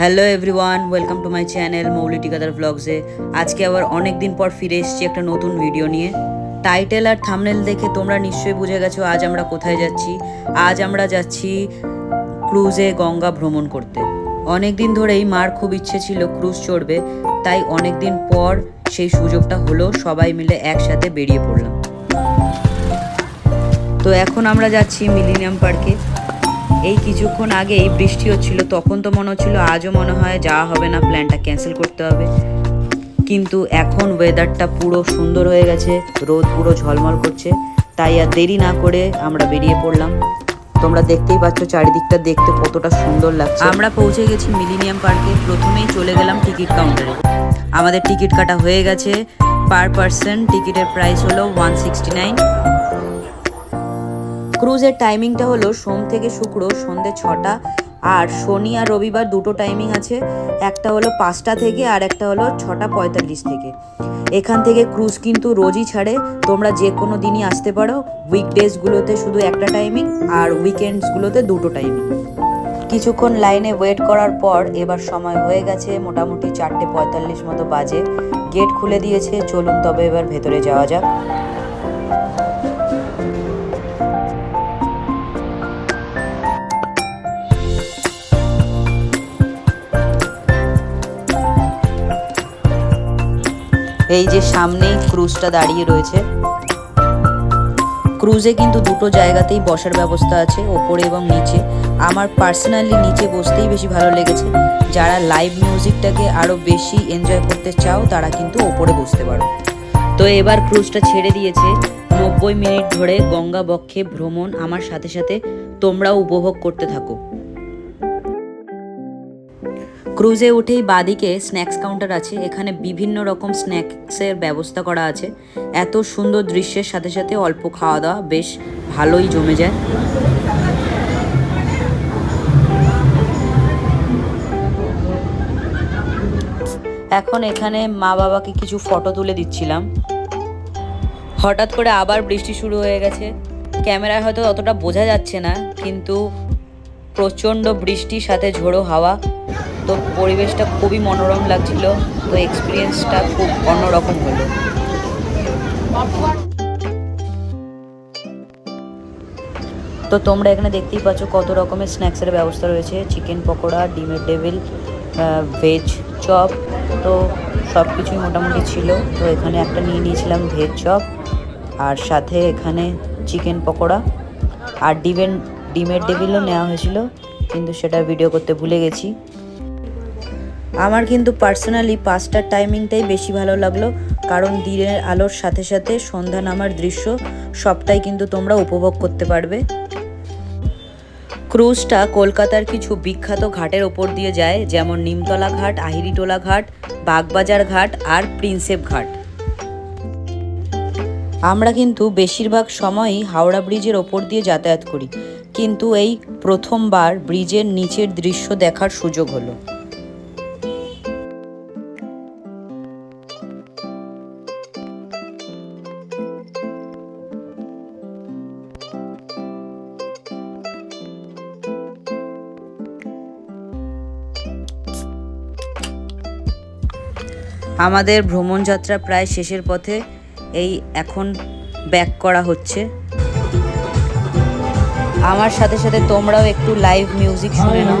Hello everyone welcome to my channel Mouli Tikadar ব্লগসে আজকে আবার অনেক দিন পর ফিরে এসেছি একটা নতুন ভিডিও নিয়ে। টাইটেল আর থামনেল দেখে তোমরা নিশ্চয়ই বুঝে গেছো আজ আমরা কোথায় যাচ্ছি। আজ আমরা যাচ্ছি ক্রুজে গঙ্গা ভ্রমণ করতে। অনেক দিন ধরেই মার খুব ইচ্ছে ছিল ক্রুজ চড়বে, তাই অনেক দিন পর সেই সুযোগটা হলো সবাই মিলে একসাথে বেরিয়ে পড়লাম। তো এখন আমরা যাচ্ছি মিলিনিয়াম পার্কে। এই কিছুক্ষণ আগে এই বৃষ্টি হচ্ছিল, তখন তো মনে হচ্ছিল আজও মনে হয় যাওয়া হবে না, প্ল্যানটা ক্যান্সেল করতে হবে। কিন্তু এখন ওয়েদারটা পুরো সুন্দর হয়ে গেছে, রোদ পুরো ঝলমল করছে, তাই আর দেরি না করে আমরা বেরিয়ে পড়লাম। তোমরা দেখতেই পাচ্ছ চারিদিকটা দেখতে কতটা সুন্দর লাগছে। আমরা পৌঁছে গেছি মিলিনিয়াম পার্কে, প্রথমেই চলে গেলাম টিকিট কাউন্টারে। আমাদের টিকিট কাটা হয়ে গেছে, পার পার্সন টিকিটের প্রাইস হলো ওয়ান সিক্সটি নাইন ক্রুজের টাইমিংটা হলো সোম থেকে শুক্র, সন্ধে ছটা। আর শনি আর রবিবার দুটো টাইমিং আছে। একটা হলো পাঁচটা থেকে আর একটা হলো ছটা পঁয়তাল্লিশ থেকে। এখান থেকে ক্রুজ কিন্তু রোজই ছাড়ে। তোমরা যে কোনো দিনই আসতে পারো। উইকডেজগুলোতে শুধু একটা টাইমিং আর উইকেন্ডসগুলোতে দুটো টাইমিং। কিছুক্ষণ লাইনে ওয়েট করার পর এবার সময় হয়ে গেছে মোটামুটি চারটে পঁয়তাল্লিশ মতো বাজে। গেট খুলে দিয়েছে। চলুন তবে এবার ভেতরে যাওয়া যাক। এই যে সামনেই ক্রুজটা দাঁড়িয়ে রয়েছে। ক্রুজে কিন্তু দুটো জায়গাতেই বসার ব্যবস্থা আছে, ওপরে এবং নিচে। আমার পার্সোনালি নিচে বসতেই বেশি ভালো লেগেছে। যারা লাইভ মিউজিকটাকে আরও বেশি এনজয় করতে চাও, তারা কিন্তু ওপরে বসতে পারো। তো এবার ক্রুজটা ছেড়ে দিয়েছে। নব্বই মিনিট ধরে গঙ্গা বক্ষে ভ্রমণ। আমার সাথে সাথে তোমরাও উপভোগ করতে থাকো। ক্রুজে উঠেই বাদিকে স্ন্যাক্স কাউন্টার আছে। এখানে বিভিন্ন রকম স্ন্যাক্সের ব্যবস্থা করা আছে। এত সুন্দর দৃশ্যের সাথে সাথে অল্প খাওয়া দাওয়া, বেশ ভালোই জমে যায়। এখন এখানে মা বাবাকে কিছু ফটো তুলে দিচ্ছিলাম। হঠাৎ করে আবার বৃষ্টি শুরু হয়ে গেছে। ক্যামেরায় হয়তো অতটা বোঝা যাচ্ছে না, কিন্তু প্রচণ্ড বৃষ্টির সাথে ঝোড়ো হাওয়া। তো পরিবেশটা খুবই মনোরম লাগছিল, তো এক্সপিরিয়েন্সটা খুব অন্যরকম হলো। তো তোমরা এখানে দেখতেই পাচ্ছ কত রকমের স্ন্যাক্সের ব্যবস্থা রয়েছে। চিকেন পকোড়া, ডিমের ডেভিল ভেজ চপ তো সব কিছুই মোটামুটি ছিল। তো এখানে একটা নিয়ে নিয়েছিলাম ভেজ চপ আর সাথে এখানে চিকেন পকোড়া। আর ডিমের ডিমের ডেভিলও নেওয়া হয়েছিল, কিন্তু সেটা ভিডিও করতে ভুলে গেছি। আমার কিন্তু পার্সোনালি পাঁচটার টাইমিংটাই বেশি ভালো লাগল, কারণ দিনের আলোর সাথে সাথে সন্ধ্যা নামার দৃশ্য সবটাই কিন্তু তোমরা উপভোগ করতে পারবে। ক্রুজটা কলকাতার কিছু বিখ্যাত ঘাটের ওপর দিয়ে যায়, যেমন নিমতলা ঘাট, আহিরিটোলা ঘাট, বাগবাজার ঘাট আর প্রিন্সেপ ঘাট। আমরা কিন্তু বেশিরভাগ সময়ই হাওড়া ব্রিজের ওপর দিয়ে যাতায়াত করি, কিন্তু এই প্রথমবার ব্রিজের নিচের দৃশ্য দেখার সুযোগ হলো। আমাদের ভ্রমণযাত্রা প্রায় শেষের পথে এই এখন ব্যাক করা হচ্ছে। আমার সাথে সাথে তোমরাও একটু লাইভ মিউজিক শুনে নাও।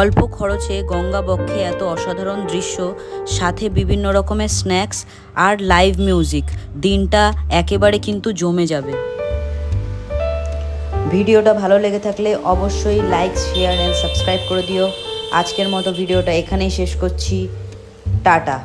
অল্প খরচে গঙ্গা বক্ষে এত অসাধারণ দৃশ্য, সাথে বিভিন্ন রকমের স্ন্যাক্স আর লাইভ মিউজিক। দিনটা একেবারে কিন্তু জমে যাবে। ভিডিওটা ভালো লেগে থাকলে অবশ্যই লাইক শেয়ার অ্যান্ড সাবস্ক্রাইব করে দিও। আজকের মতো ভিডিওটা এখানেই শেষ করছি। টাটা।